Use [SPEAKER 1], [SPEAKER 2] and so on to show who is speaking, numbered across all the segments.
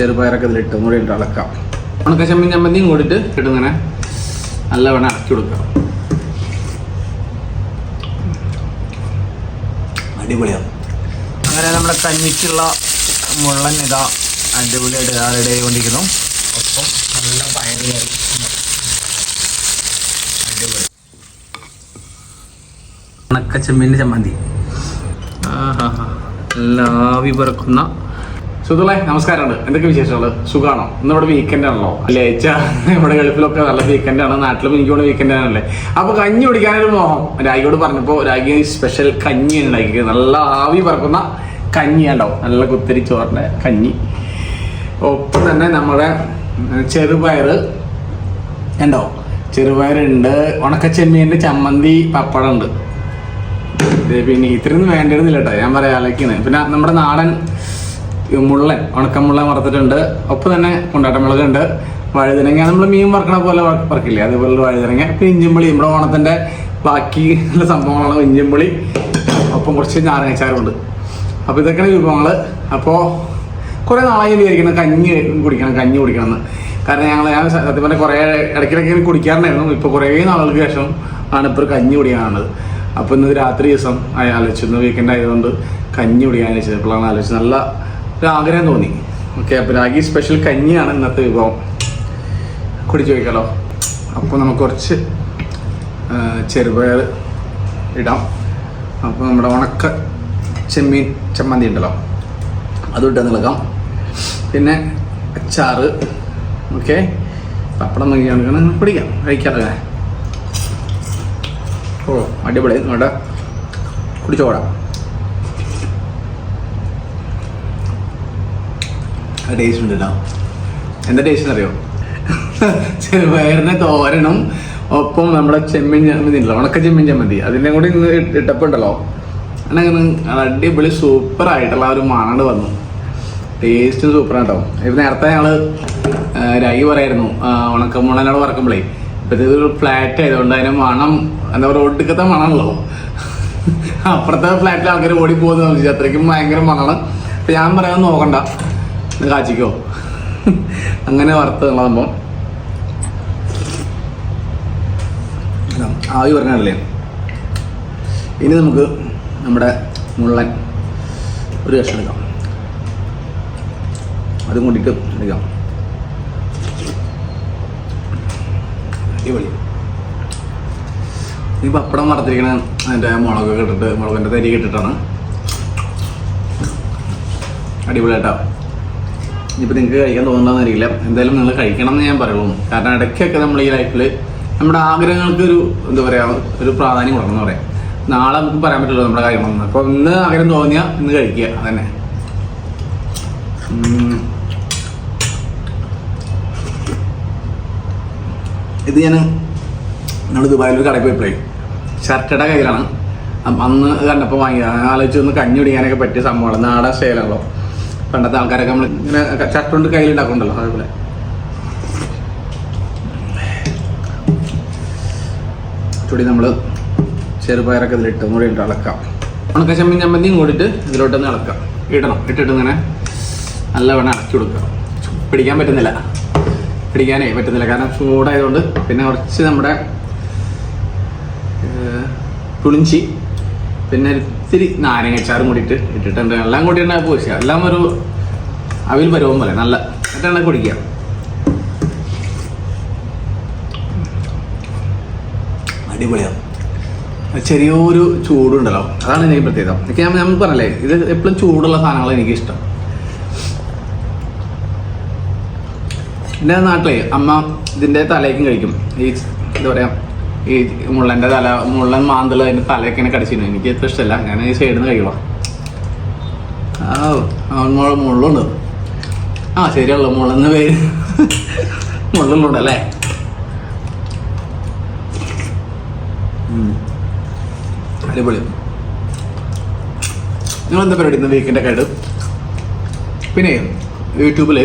[SPEAKER 1] ചെറുപയറൊക്കെ ഇതിലിട്ട് കൂടി ഇട്ട് ഇളക്കാം ഉണക്ക ചെമ്മീൻ ചമ്മന്തിയും കൂടിയിട്ട് ഇട്ടിങ്ങനെ നല്ലവണ്ണം ഇളക്കി കൊടുക്കാം. അടിപൊളിയാണ്. അങ്ങനെ നമ്മുടെ കഞ്ഞിക്കുള്ള മുള്ളൻ ഇതാ അടിപൊളിയായിട്ട് ഇതാ റെഡി ആയിക്കൊണ്ടിരിക്കുന്നു. ഒപ്പം നല്ല പയറിയായി അടിപൊളി. ചമ്മന്തി. ആഹാ. നല്ല ആവി പറക്കുന്ന സുഹൃത്തുക്കളെ നമസ്കാരമുണ്ട്. എന്തൊക്കെ വിശേഷങ്ങൾ സുഖമാണോ ഇന്ന് ഇവിടെ വീക്കെൻഡ് ആണല്ലോ. അല്ലേ നമ്മുടെ ഗൾഫിലൊക്കെ നല്ല വീക്കെൻഡ് ആണ്. നാട്ടിലും എനിക്ക് ഇവിടെ വീക്കെൻഡ് ആണല്ലേ. അപ്പൊ കഞ്ഞി കുടിക്കാനൊരു മോഹം. രാഗിയോട് പറഞ്ഞപ്പോൾ രാഗി സ്പെഷ്യൽ കഞ്ഞി ഉണ്ടാക്കി നല്ല ആവി പറക്കുന്ന കഞ്ഞി ഉണ്ടാവും നല്ല കുത്തിരി ചോറിന്റെ കഞ്ഞി. ഒപ്പം തന്നെ നമ്മുടെ ചെറുപയറ് ഉണ്ടോ ചെറുപയറുണ്ട്. ഉണക്കച്ചെമ്മീന്റെ ചമ്മന്തി പപ്പടം ഉണ്ട് പിന്നെ ഇത്രയൊന്നും വേണ്ടിയിരുന്നില്ല കേട്ടോ. ഞാൻ പറയാം അലക്കിന് പിന്നെ നമ്മുടെ നാടൻ മുള്ളൻ ഉണക്കമുള്ളൻ വറുത്തിട്ടുണ്ട്. ഒപ്പം തന്നെ കൊണ്ടാട്ടമുളകുണ്ട്. വഴുതനങ്ങ നമ്മൾ മീൻ വറക്കണ പോലെ വറ- വറക്കില്ലേ? അതേപോലെ വഴുതനങ്ങ പിന്നെ ഇഞ്ചിമ്പളി നമ്മുടെ ഓണത്തിന്റെ ബാക്കി ഉള്ള സംഭവങ്ങളാണ് ഇഞ്ചിമ്പളി ഒപ്പം കുറച്ച് നാരങ്ങച്ചാറുണ്ട് അപ്പോൾ ഇതൊക്കെയാണ് വിഭവങ്ങൾ അപ്പോൾ കുറേ നാളായി വിചാരിക്കണം കഞ്ഞി കുടിക്കണം കഞ്ഞി കുടിക്കണം കാരണം ഞങ്ങൾ ഞാൻ സത്യം പറഞ്ഞാൽ കുറേ ഇടയ്ക്കിടയ്ക്ക് കുടിക്കാറുണ്ടായിരുന്നു. ഇപ്പോൾ കുറേ നാളുകൾക്ക് ശേഷം ആണ് ഇപ്പൊ കഞ്ഞി കുടിക്കാനുള്ളത്. അപ്പോൾ ഇന്ന് രാത്രി ദിവസം ആലോചിച്ചു. ഇന്ന് വീക്കെൻഡ് ആയതുകൊണ്ട് കഞ്ഞി കുടിക്കാൻ ആലോചിച്ചത്. ഇപ്പോഴാണ് ആലോചിച്ചത്. നല്ല ഒരു ആഗ്രഹം തോന്നി. ഓക്കെ അപ്പോൾ രാഗി സ്പെഷ്യൽ കഞ്ഞിയാണ് ഇന്നത്തെ വിഭവം. കുടിച്ചു വയ്ക്കാലോ അപ്പോൾ നമുക്ക് കുറച്ച് ചെറുപയർ ഇടാം. അപ്പോൾ നമ്മുടെ ഉണക്ക ചെമ്മീൻ ചമ്മന്തി ഉണ്ടല്ലോ. അതും നൽകാം പിന്നെ അച്ചാറ്. ഓക്കെ പപ്പടം നോക്കിയാണ് പിടിക്കാം കഴിക്കാറല്ലേ ഓ അടിപൊളി. നമ്മുടെ കുടിച്ചോടാം. ടേസ്റ്റ് ഉണ്ടല്ലോ. എന്താ ടേസ്റ്റ് അറിയോ? ചെറുപയറിനെ തോരണം ഒപ്പം നമ്മുടെ ചെമ്മീൻ ചമ്മന്തി ഉണ്ടല്ലോ. ഉണക്ക ചെമ്മീൻ ചമ്മന്തി അതിന്റെ കൂടി ഇന്ന് ഇട്ടപ്പുണ്ടല്ലോ. അങ്ങനെ അടിപൊളി സൂപ്പർ ആയിട്ടുള്ള ഒരു മണട് വന്നു. ടേസ്റ്റും സൂപ്പർ കേട്ടോ ഇപ്പം നേരത്തെ ഞങ്ങൾ രൈ പറയായിരുന്നു. ഉണക്കമുളനോട് വറക്കുമ്പോഴേ ഇപ്പോഴത്തെ ഒരു ഫ്ലാറ്റ് ആയതുകൊണ്ട് അതിന് മണം എന്താ പറയുക ഒടുക്കത്തെ മണമല്ലോ അപ്പുറത്തെ ഫ്ലാറ്റിൽ ആൾക്കാർ ഓടി പോകുന്ന ചോദിച്ചു അത്രയ്ക്കും ഭയങ്കര മണമാണ് അപ്പം ഞാൻ പറയാൻ നോക്കണ്ട. കാച്ചിക്കോ അങ്ങനെ വറുത്തുള്ള സംഭവം ആവി പറഞ്ഞല്ലേ ഇനി നമുക്ക് നമ്മുടെ മുള്ളൻ ഒരു കഷ്ണം എടുക്കാം. അതും കൂട്ടിയിട്ട് എടുക്കാം. അടിപൊളി. ഈ പപ്പടം വറുത്തിരിക്കണ അതിന്റെ മുളക് ഇട്ടിട്ട് മുളകിന്റെ തരി ഇട്ടിട്ടാണ്. അടിപൊളിയായിട്ടാ. ഇനിയിപ്പോൾ നിങ്ങൾക്ക് കഴിക്കാൻ തോന്നുന്നതെന്ന് അറിയില്ല എന്തായാലും നിങ്ങൾ കഴിക്കണം എന്ന് ഞാൻ പറയുള്ളൂ. കാരണം ഇടയ്ക്കൊക്കെ നമ്മൾ ഈ ലൈഫിൽ നമ്മുടെ ആഗ്രഹങ്ങൾക്ക് ഒരു എന്താ പറയുക ഒരു പ്രാധാന്യം കൊടുക്കണം എന്ന് പറയാം. നാളെ നമുക്ക് പറയാൻ പറ്റില്ല നമ്മുടെ കാര്യങ്ങളൊന്നും. അപ്പോൾ ഇന്ന് ആഗ്രഹം തോന്നിയാൽ ഇന്ന് കഴിക്കുക. അതന്നെ. ഇത് ഞാൻ നമ്മൾ ദുബായിൽ ഒരു കടയിൽ പോയപ്പോഴേ ഷർട്ടയുടെ കയ്യിലാണ്. അന്ന് കണ്ടപ്പോൾ വാങ്ങിയത് ആലോചിച്ച് ഒന്ന് കഞ്ഞി കുടിക്കാനൊക്കെ പറ്റിയ സംഭവമാണ്. നാടൻ സ്റ്റൈലാണല്ലോ. പണ്ടത്തെ ആൾക്കാരൊക്കെ നമ്മൾ ഇങ്ങനെ ചട്ടുണ്ട് കയ്യിലുണ്ടാക്കുന്നുണ്ടല്ലോ അതേപോലെ. ചുടി നമ്മൾ ചെറുപയറൊക്കെ ഇതിലിട്ട് കൂടി ഇട്ട് ഇളക്കാം ഉണക്ക ചെമ്മീൻ ചമ്മന്തിയും കൂടിയിട്ട് ഇതിലോട്ടൊന്ന് ഇളക്കാം. ഇടണം. ഇട്ടിട്ട് ഇങ്ങനെ നല്ലവണ്ണം ഇളക്കി കൊടുക്കുക പിടിക്കാൻ പറ്റുന്നില്ല. പിടിക്കാനേ പറ്റുന്നില്ല. കാരണം ചൂടായതുകൊണ്ട് പിന്നെ കുറച്ച് നമ്മുടെ പുളിഞ്ചി പിന്നെ ഇത്തിരി നാരങ്ങച്ചാറും കൂടിയിട്ട് ഇട്ടിട്ടുണ്ട് എല്ലാം കൂടി എണ്ണ പോയി. എല്ലാം ഒരു അവിൽ പരുവം പോലെ നല്ല എന്നിട്ടാണ് കുടിക്കുക. അടിപൊളിയാണ് ചെറിയൊരു ചൂടുണ്ടല്ലോ. അതാണ് എനിക്ക് പ്രത്യേകത. എനിക്ക് ഞാൻ ഞാൻ പറഞ്ഞല്ലേ ഇത് എപ്പോഴും ചൂടുള്ള സാധനങ്ങൾ എനിക്കിഷ്ടം. എന്റെ നാട്ടിലെ അമ്മ ഇതിന്റെ തലേക്കും കഴിക്കും. ഈ എന്താ പറയാ ഈ മുള്ളന്റെ തല മുള്ളൻ മാന്തൽ അതിന്റെ തലയൊക്കെ കടിച്ചിരുന്നു. എനിക്ക് എത്ര ഇഷ്ടമല്ല ഞാൻ ഈ സൈഡിൽ നിന്ന് കഴിക്കണം. ആ, മുള്ളുണ്ട്. ആ ശരിയല്ലോ മുള്ളെന്ന് പേര് മുള്ളുണ്ടല്ലേ. അടിപൊളി. നിങ്ങൾ എന്താ പരിപാടി ഇന്ന് വീക്കെൻഡ് ഒക്കെ പിന്നെ യൂട്യൂബിൽ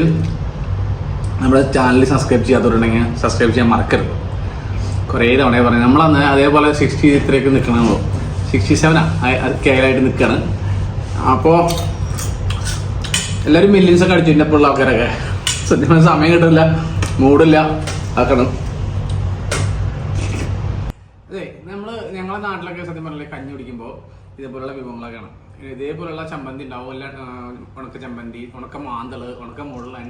[SPEAKER 1] നമ്മുടെ ചാനൽ സബ്സ്ക്രൈബ് ചെയ്യാത്തവരുണ്ടെങ്കിൽ സബ്സ്ക്രൈബ് ചെയ്യാൻ മറക്കരുത്. കുറേ തവണ പറഞ്ഞു. നമ്മളന്ന് അതേപോലെ സിക്സ്റ്റി ഇത്രയൊക്കെ നിൽക്കണമല്ലോ സിക്സ്റ്റി സെവനാ കേരളമായിട്ട് നിൽക്കുകയാണ് അപ്പോൾ എല്ലാവരും മില്യൻസ് ഒക്കെ അടിച്ചു. എന്റെ ഉള്ള ആൾക്കാരൊക്കെ. സത്യം സമയം കിട്ടില്ല മൂടില്ല. ആക്കണം അതെ നമ്മൾ ഞങ്ങളെ നാട്ടിലൊക്കെ സത്യം പറഞ്ഞില്ലേ കഞ്ഞി കുടിക്കുമ്പോൾ ഇതേപോലുള്ള വിഭവങ്ങളൊക്കെയാണ് ഇതേപോലുള്ള ചമ്മന്തി ഉണ്ടാവും. അല്ല ഉണക്ക ചമ്മന്തി ഉണക്ക മാന്തൾ ഉണക്ക മുള്ളൻ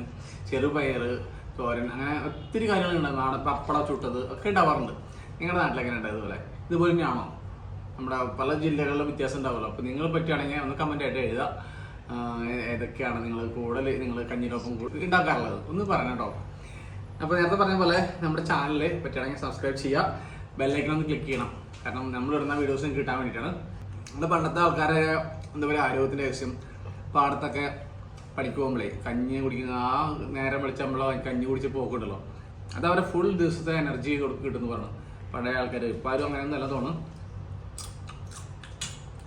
[SPEAKER 1] ചെറുപയറ് തോരൻ അങ്ങനെ ഒത്തിരി കാര്യങ്ങളുണ്ട് നാടൻ പപ്പട ചുട്ടത് ഒക്കെ ഉണ്ടാവാറുണ്ട്. നിങ്ങളുടെ നാട്ടിലൊക്കെ ഉണ്ടായത് ഇതുപോലെ ഇതുപോലെ തന്നെയാണോ? നമ്മുടെ പല ജില്ലകളിലും വ്യത്യാസം ഉണ്ടാവുമല്ലോ. അപ്പോൾ നിങ്ങൾ പറ്റുകയാണെങ്കിൽ ഒന്ന് കമന്റ് ആയിട്ട് എഴുതുക. ഏതൊക്കെയാണ് നിങ്ങൾ കൂടുതൽ നിങ്ങൾ കഞ്ഞിനൊപ്പം ഉണ്ടാക്കാറുള്ളത്? ഒന്ന് പറയണം കേട്ടോ. അപ്പോൾ നേരത്തെ പറഞ്ഞ പോലെ നമ്മുടെ ചാനലിൽ പറ്റുകയാണെങ്കിൽ സബ്സ്ക്രൈബ് ചെയ്യുക. ബെല്ലൈക്കൺ ഒന്ന് ക്ലിക്ക് ചെയ്യണം. കാരണം നമ്മൾ ഇടുന്ന വീഡിയോസും കിട്ടാൻ വേണ്ടിയിട്ടാണ്. നമ്മുടെ പണ്ടത്തെ ആൾക്കാരെ എന്താ പറയുക ആരോഗ്യത്തിന്റെ ആവശ്യം പാടത്തൊക്കെ പണിക്ക് കഞ്ഞി കുടിക്കുന്ന ആ നേരം വിളിച്ച് നമ്മളോ കഞ്ഞി കുടിച്ച് പോക്കുണ്ടല്ലോ. അത് അവരെ ഫുൾ ദിവസത്തെ എനർജി കിട്ടുന്നു പറഞ്ഞു. പഴയ ആൾക്കാർ ഇപ്പം ആരും അങ്ങനെ നല്ല തോന്നും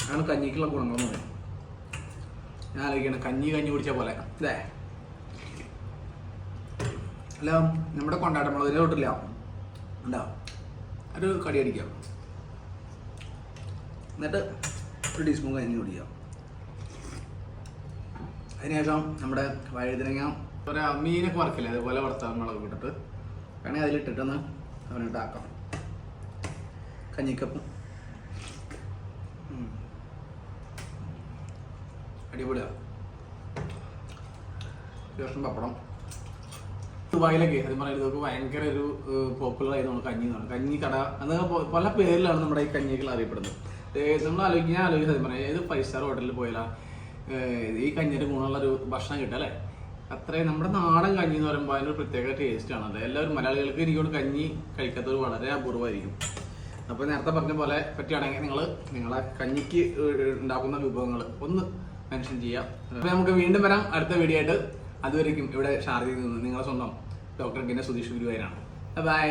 [SPEAKER 1] അതാണ് കഞ്ഞിക്കുള്ള ഗുണങ്ങളെന്ന് പറയും ഞാൻ ആലോചിക്കണം കഞ്ഞി കഞ്ഞി കുടിച്ച പോലെ. അല്ലേ അല്ല നമ്മുടെ കൊണ്ടാട്ടം അതിനെ തൊട്ടില്ല ഉണ്ടോ? ഒരു കടി അടിക്കാം. എന്നിട്ട് ഒരു ടീസ്പൂൺ കഞ്ഞി കുടിക്കാം. അതിനുശേഷം നമ്മുടെ വഴുതനങ്ങ ഒരു മീനൊക്കെ വറക്കില്ലേ അതുപോലെ വറുത്താൽ മുളക് ഇട്ടിട്ട്. വേണമെങ്കിൽ അതിലിട്ടിട്ടൊന്ന് അവനിട്ടാക്കാം കഞ്ഞിക്കപ്പം. അടിപൊളിയാണ് പപ്പടം. ദുബായിലൊക്കെ അത് പറയുന്നത് ഇതൊക്കെ ഭയങ്കര ഒരു പോപ്പുലർ ആയതാണ് കഞ്ഞി എന്നാണ് കഞ്ഞി കട പ- പല പേരിലാണ് നമ്മുടെ ഈ കഞ്ഞികൾ അറിയപ്പെടുന്നത്. നമ്മൾ ആലോചിക്കുക സത്യം പറയാം ഏത് ഫൈവ് സ്റ്റാർ ഹോട്ടലിൽ പോയാലാ ഏഹ് ഈ കഞ്ഞിയുടെ ഗുണമുള്ള ഒരു ഭക്ഷണം കിട്ടുക അല്ലേ? അത്രയും നമ്മുടെ നാടൻ കഞ്ഞി എന്ന് പറയുമ്പോൾ അതിനൊരു പ്രത്യേക ടേസ്റ്റ് ആണ്. അത് എല്ലാവരും മലയാളികൾക്ക് എനിക്കോട് കഞ്ഞി കഴിക്കാത്തത് വളരെ അപൂർവമായിരിക്കും. അപ്പോൾ നേരത്തെ പറഞ്ഞ പോലെ പറ്റുകയാണെങ്കിൽ നിങ്ങൾ നിങ്ങളെ കഞ്ഞിക്ക് ഉണ്ടാക്കുന്ന വിഭവങ്ങൾ ഒന്ന് മെൻഷൻ ചെയ്യാം. അപ്പോൾ നമുക്ക് വീണ്ടും വരാം. അടുത്ത വീഡിയോ ആയിട്ട് അതുവരെയും ഇവിടെ ഷാർജയിൽ നിന്ന് നിങ്ങളെ സ്വന്തം ഡോക്ടർ പിന്നെ സുധീഷ് ഗുരുവായൂരാണ്. ബൈ